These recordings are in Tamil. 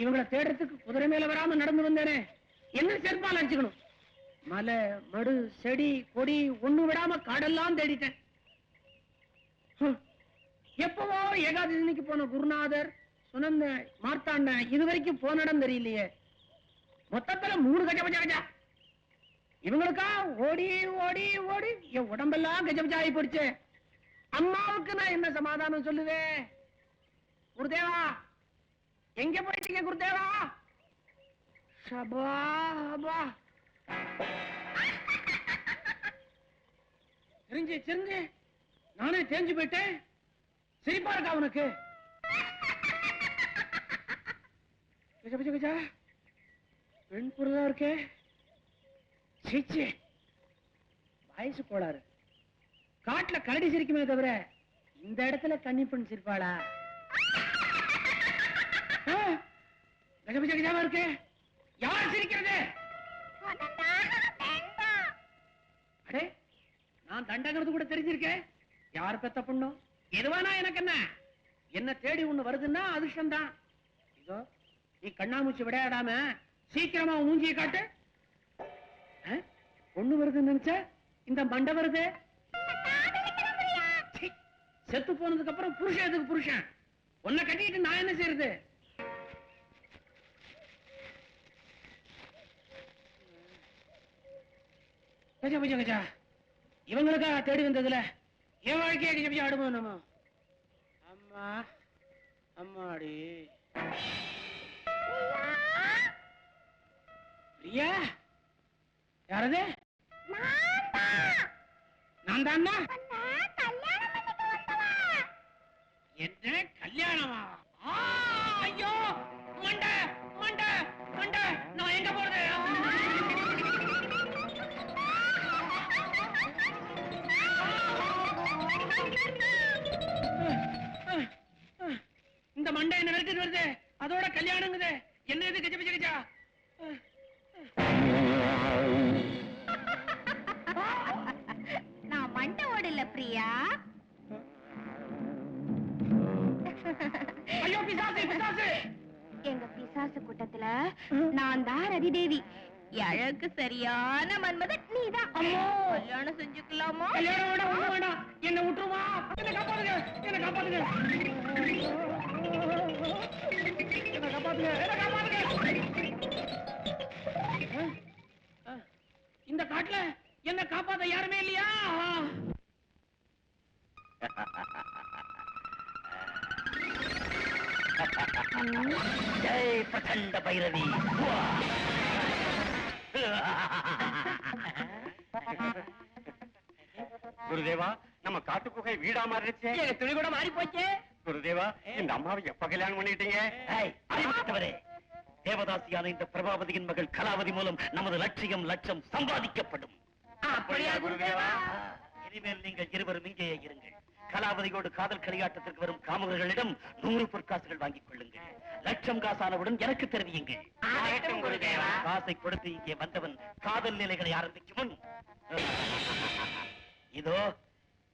இவங்களை தேடுறதுக்கு குதிரை மேல வராம நடந்து வந்தேனே. என்ன செருப்பால் அடிச்சுக்கணும்? மலை மடு செடி கொடி ஒண்ணு விடாம காடெல்லாம் தேடிட்டேன். எப்பவோ ஏகாதசிக்கு போன குருநாதர் சுனந்த மார்த்தாண்ட இது வரைக்கும் போன இடம் தெரியலையே. மொத்தத்துல மூணு கஜ பஜா கஜா. இவங்களுக்கா ஓடி ஓடி ஓடி என் உடம்பெல்லாம் கஜ ஆகி போடுச்சு அம்மாவுக்கு நான் என்ன சமாதானம் சொல்லுவேன்? குருதேவா எங்க போயிட்டீங்க குருதேவா? சபா தெரிஞ்சு தெரிஞ்சு நானே தேஞ்சு போயிட்டேன். சிரிப்பா இருக்கா அவனுக்கு கஜா கஜா கஜா. பெண் பொருளா இருக்கே? சீச்சி. வயசு கோளாறு. காட்டுல கரடி சிரிக்குமே தவிர இந்த இடத்துல கன்னி பெண் சிரிப்பாளா? ஆ, கஜ இருக்கு. யார் சிரிக்கிறது? அடே நான் தண்டங்கிறது கூட தெரிஞ்சிருக்கேன் யார் பெத்த பொண்ணும் எதுவானா எனக்கு என்ன? என்ன தேடி ஒண்ணு வருதுன்னா அதிர்ஷ்டம் தான் இதோ நீ கண்ணாமூச்சி விளையாடாம சீக்கிரமா மூஞ்சியை காட்டு. பொண்ணு வருதுன்னு நினைச்ச இந்த மண்டை வருது. செத்து போனதுக்கு அப்புறம் புருஷன் எதுக்கு புருஷன்? உன்னை கட்டிட்டு நான் என்ன செய்யறது கஜா கஜா கஜா. இவங்களுக்காக தேடி வந்ததுல என் வாழ்க்கையை கஜா கஜா ஆடுமோ நம்ம அம்மா அம்மாடி. பிரியா? யாரது? நான் தான் என்ன கல்யாணமா? ஆ, ஐயோ மண்டை. எங்க கூட்டத்துல நான் தான் ரதிதேவி அழகு சரியான மன்மதன் நீதான். கல்யாணம் செஞ்சுக்கலாமா? என்ன விட்டுருமா? என்ன காப்பாத்துங்க என்ன காப்பாத்துங்க. என்ன காப்பாத்துங்க என்ன காப்பாத்துங்க. இந்த காட்டுல என்ன காப்பாத்த யாருமே இல்லையா? ஜெய் பிரச்சண்ட பைரவி. குருதேவா நம்ம காட்டு குகை வீடா மாறிடுச்சே. எங்க துணி கூட மாறி போச்சே குருதேவா இந்த அம்மாவை எப்ப கல்யாணம் பண்ணிட்டீங்க? அறிவுறுத்தவரே. தேவதாசியான இந்த பிரபாவதியின் மகள் கலாவதி மூலம் நமது லட்சியம் லட்சம் சம்பாதிக்கப்படும். அப்படியா குருதேவா? இனிமேல் நீங்கள் இருவரும் இங்கேயே இருங்கள். கலாவதியோடு காதல் களியாட்டத்திற்கு வரும் காமகர்களிடம் நூறு பொற்காசுகள் வாங்கிக் கொள்ளுங்கள். லட்சம் காசானவுடன் எனக்கு தெரிவியுங்கள். காசை கொடுத்து இங்கே வந்தவன் காதல் நிலைகளை ஆரம்பிக்கும் முன். இதோ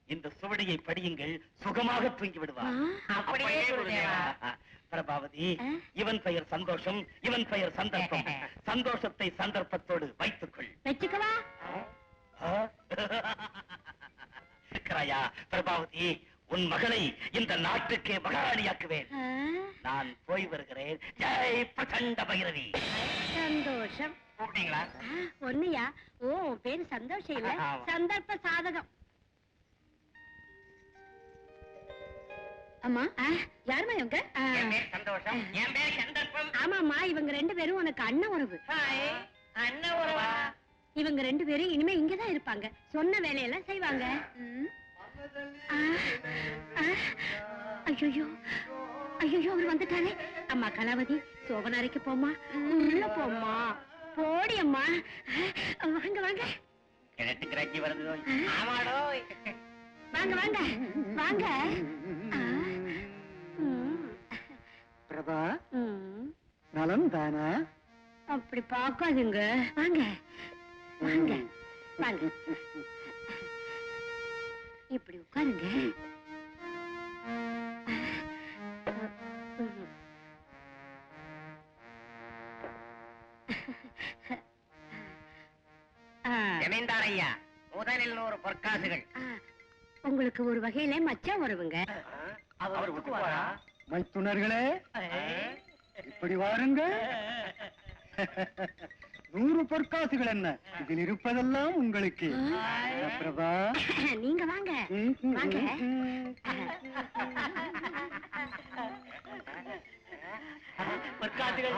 இந்த சுவடியை படியுங்கள் சுகமாக தூங்கி விடுவார். பிரபாவதி இவன் பெயர் சந்தோஷம் இவன் பெயர் சந்தர்ப்பம். சந்தோஷத்தை சந்தர்ப்பத்தோடு வைத்துக்கொள். வச்சுக்கவா? இருக்கிறாயா? பிரபாவதி உன் மகளை இந்த நாட்டுக்கே மகாராணியாக்குவேன். நான் போய் வருகிறேன். ஜெய் பிரச்சண்ட பைரவி. சந்தோஷம். கூப்பிட்டீங்களா? ஓ பேரு சந்தோஷம் இல்ல. ஆமா. சந்தர்ப்ப சாதகம். அம்மா ஆ, யாரும்மா இவங்க? ஆ, என் பேர் சந்தோஷம். என் பேர் சந்தர்ப்பம். ஆமாம்மா இவங்க ரெண்டு பேரும் உனக்கு அண்ணன் உறவு. அண்ணன் உறவா? இவங்க ரெண்டு பேரும் இனிமே இங்கதான் இருப்பாங்க. சொன்ன வேலையெல்லாம் செய்வாங்க. ஐயையோ. ஐயோ அவர் வந்துட்டாரே. அம்மா கலாவதி சோபனாரைக்கு போம்மா. உள்ள போம்மா. போடி அம்மா வாங்க வாங்க. வாங்க வாங்க. வாங்க. பிரபா. நலம் தானா அப்படி பார்க்காதுங்க. வாங்க. வாங்க. வாங்க. இப்படி உட்காருங்க. ஜமீன்தார் ஐயா முதலில் நூறு பொற்காசுகள். உங்களுக்கு ஒரு வகையில மச்சான் உறவுங்க. மைத்துணர்களே இப்படி வாருங்க நூறு பொற்காசுகள் என்ன? இதில் இருப்பதெல்லாம் உங்களுக்கு. பிரபா. நீங்க வாங்க. வாங்க. பொற்காசுகள்.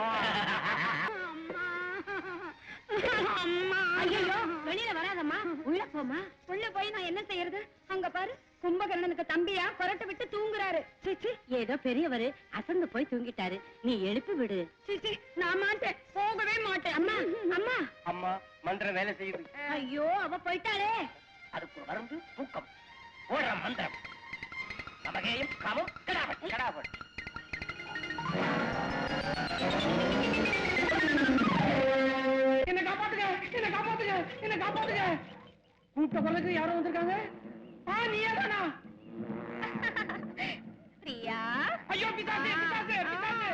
ஐயோ வெளியில வராதம்மா. உள்ள போமா உள்ள போய் நான் என்ன செய்யறது? அங்க பாரு. கும்பகர்ணனுக்கு தம்பியா கொரட்டை விட்டு தூங்குறாரு. சிச்சி ஏதோ பெரியவரு அசந்து போய் தூங்கிட்டாரு. நீ எழுப்பி விடு. சிச்சி நான் மாட்டேன். போகவே மாட்டேன். அம்மா அம்மா. அம்மா மந்திரம் வேலை செய்யுது. ஐயோ அவ போயிட்டாளே. அதுக்கு மருந்து தூக்கம். ஓடுற மந்திரம். நமகேயும் காமம் கடாபட் கடாபட். என்ன காப்பாத்துங்க என்ன காப்பாத்துங்க என்ன காப்பாத்துங்க. கூப்பிட்ட குரலுக்கு யாரும் வந்திருக்காங்க? பிரியா? ஐயோ பிசாசு பிசாசு பிசாசு.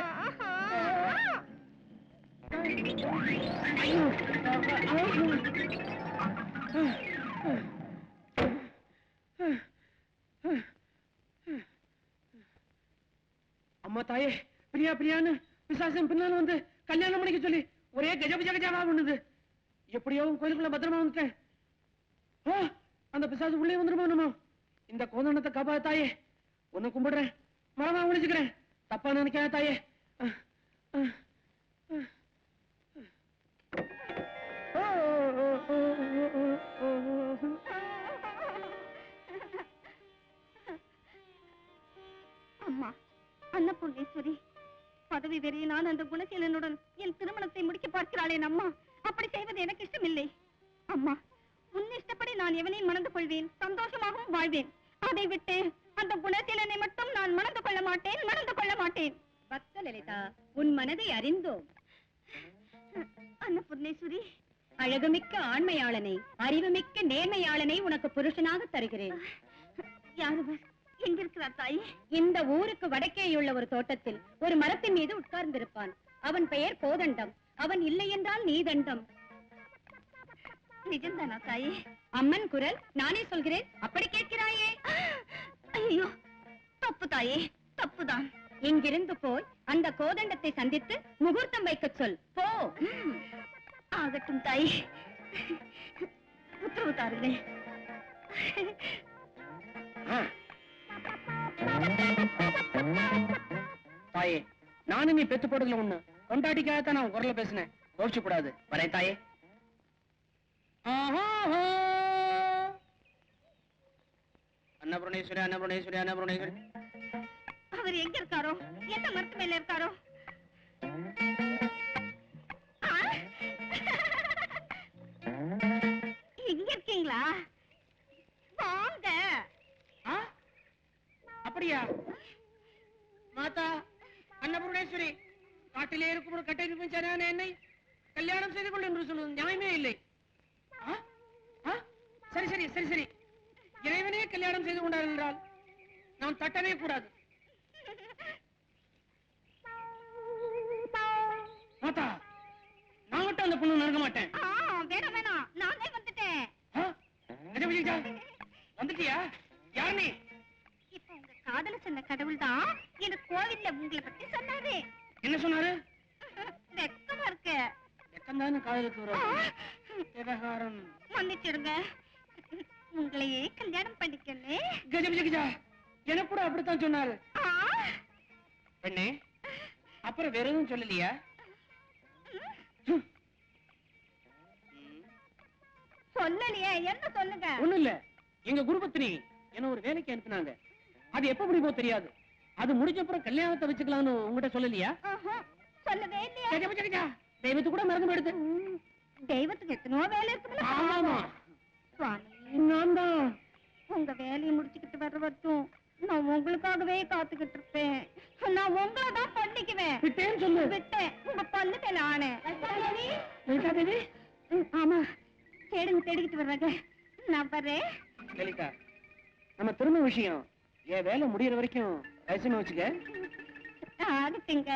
அம்மா தாயே பிரியா பிரியான்னு பிசாசன் பின்னால வந்து கல்யாணம் பண்ணிக்க சொல்லி ஒரே கஜபஜ கஜாவா பண்ணுது எப்படியோ கோயிலுக்குள்ள பத்திரமா வந்துட்டேன். அந்த பிசாசு உள்ளே வந்துருமோ நம்ம இந்த கோதண்டத்தை காப்பா தாயே. உன்னை கும்பிடுறேன். மரமா ஒழிச்சுக்கிறேன் தப்பா நினைக்காத தாயே. அம்மா அன்னபூர்ணேஸ்வரி பதவி வெறியினால் அந்த குணசீலனுடன் என் திருமணத்தை முடிக்க பார்க்கிறாளேன் அம்மா. அப்படி செய்வது எனக்கு இஷ்டமில்லை. அம்மா நான் எவனையும் மணந்து கொள்வேன்? சந்தோஷமாகவும் வாழ்வேன். அதை விட்டு அந்த குணத்திலனை மட்டும் நான் மணந்து கொள்ள மாட்டேன் மணந்து கொள்ள மாட்டேன். பக்த லலிதா உன் மனதை அறிந்தோம். அன்னபூர்ணேஸ்வரி. அழகுமிக்க ஆண்மையாளனை அறிவுமிக்க நேர்மையாளனை உனக்கு புருஷனாக தருகிறேன். யாருவர் எங்கிருக்கிறார் தாய்? இந்த ஊருக்கு வடக்கேயுள்ள ஒரு தோட்டத்தில் ஒரு மரத்தின் மீது உட்கார்ந்திருப்பான். அவன் பெயர் கோதண்டம். அவன் இல்லை என்றால் நீதண்டம். நிஜம்தானா தாயே? அம்மன் குரல் நானே சொல்கிறேன். அப்படி கேட்கிறாயே. ஐயோ தப்பு தாயே தப்புதான். இங்கிருந்து போய் அந்த கோதண்டத்தை சந்தித்து முகூர்த்தம் வைக்கச் சொல். போ. ஆகட்டும் தாய். உத்தரவு தாருங்கள். தாயே நானும் நீ பெத்து போடுறதுல ஒண்ணு. கொண்டாட்டிக்காகத்தான் நான் குரல்ல பேசினேன். கோவிச்சு கூடாது வரேன் தாயே. அன்னபுரணேஸ்வரி அன்னபுரணேஸ்வரி அன்னபுரணேஸ்வரி. அவர் எங்க இருக்காரோ? எந்த மரத்து மேல இருக்காரோ? ஆ? இங்க இருக்கீங்களா? வாங்க. ஆ? அப்படியா? மாதா அன்னபூர்ணேஸ்வரி காட்டிலே இருக்கும் ஒரு கட்டை நிர்மிச்சாரான என்னை கல்யாணம் செய்து கொண்டு என்று சொல்வது நியாயமே இல்லை? சரி சரி சரி சரி. இறைவனே கல்யாணம் செய்து கொண்டார் என்றால் நான் தட்டவே கூடாது. மாதா நான் மட்டும் அந்த பொண்ணு நடக்க மாட்டேன். வேணாம் வேணாம். நானே வந்துட்டேன். வந்துட்டியா? யார் நீ? இப்ப உங்க காதல சொன்ன கடவுள் தான் எனக்கு கோவில்ல உங்களை பத்தி சொன்னாரு. என்ன சொன்னாரு? வெக்கமா இருக்கு. எத்தந்தான காதலுக்கு வரும் விவகாரம். மன்னிச்சிடுங்க உங்களையே கல்யாணம் பண்ணிக்கணும் கஜபதிஜா எனக்கு கூட அப்படித்தான் சொன்னாரு. பெண்ணே அப்புறம் வேற எதுவும் சொல்லலையா. சொல்லலையே என்ன சொல்லுங்க? ஒண்ணும் இல்ல. எங்க குருபத்தினி என்ன ஒரு வேலைக்கு அனுப்புனாங்க. அது எப்ப முடியுமோ தெரியாது. அது முடிஞ்ச அப்புறம் கல்யாணத்தை வச்சுக்கலாம்னு உங்ககிட்ட சொல்லலையா? சொல்லவே இல்லையா. கஜபதிஜா, தெய்வத்து கூட மறந்து போயிடுது. தெய்வத்துக்கு எத்தனையோ வேலை இருக்குல்ல ஆமா. சுவாமி நான் தான் உங்க வேலையை முடிச்சுக்கிட்டு வர்ற வரைக்கும் நான் உங்களுக்காகவே காத்துக்கிட்டு இருப்பேன். நான் உங்களை தான் பண்ணிக்குவேன். விட்டேன்னு சொல்லு. விட்டேன். உங்க பல்லு மேல ஆனே தேவி ஆமா. தேடுங்க தேடிக்கிட்டு வர்றாங்க. நான் வர்றேன். லலிதா நம்ம திரும்ப விஷயம். என் வேலை முடியற வரைக்கும் வயசுன்னு வச்சுக்க. ஆகட்டுங்க.